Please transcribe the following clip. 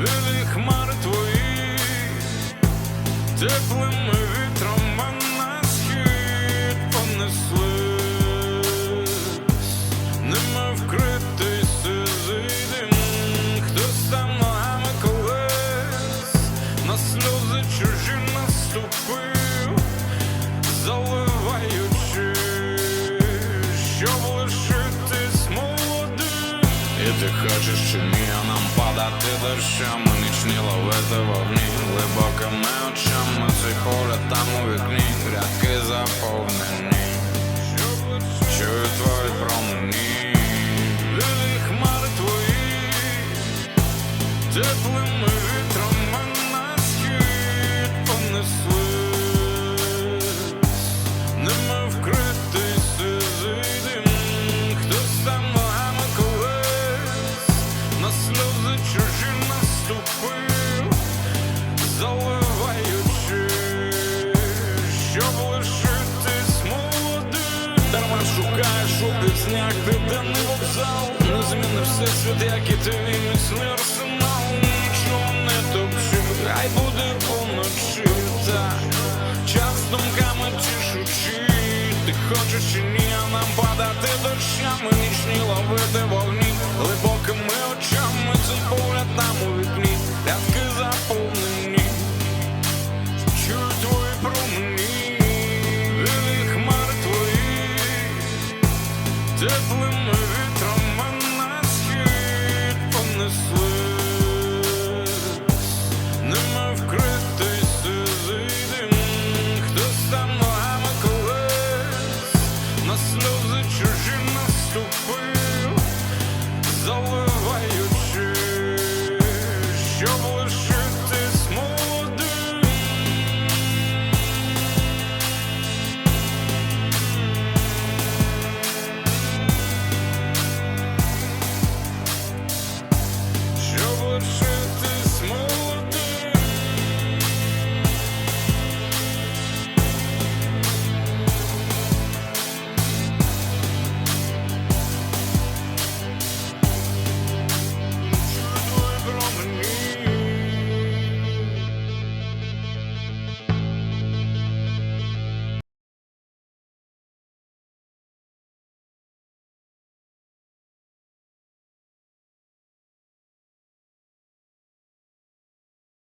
білі хмари твої, теплими І ти хочеш чи ні, а нам падати дощами, нічні ловити вогні, глибокими очами, цей погляд там у вікні, рядки заповнені, чую твої промені, Лілі хмари твої, теплими сльози чужі наступив, заливаючи, щоб лишитись молодим. Дарма шукаєш у піснях південний вокзал, не змінив всесвіт, як і ти арсенал, нічого не топчу, хай буде поночі, так, час думками тішучи, ти хочеш чи ні, а нам падати дощами, нічні ловити вогні, теплими вітрами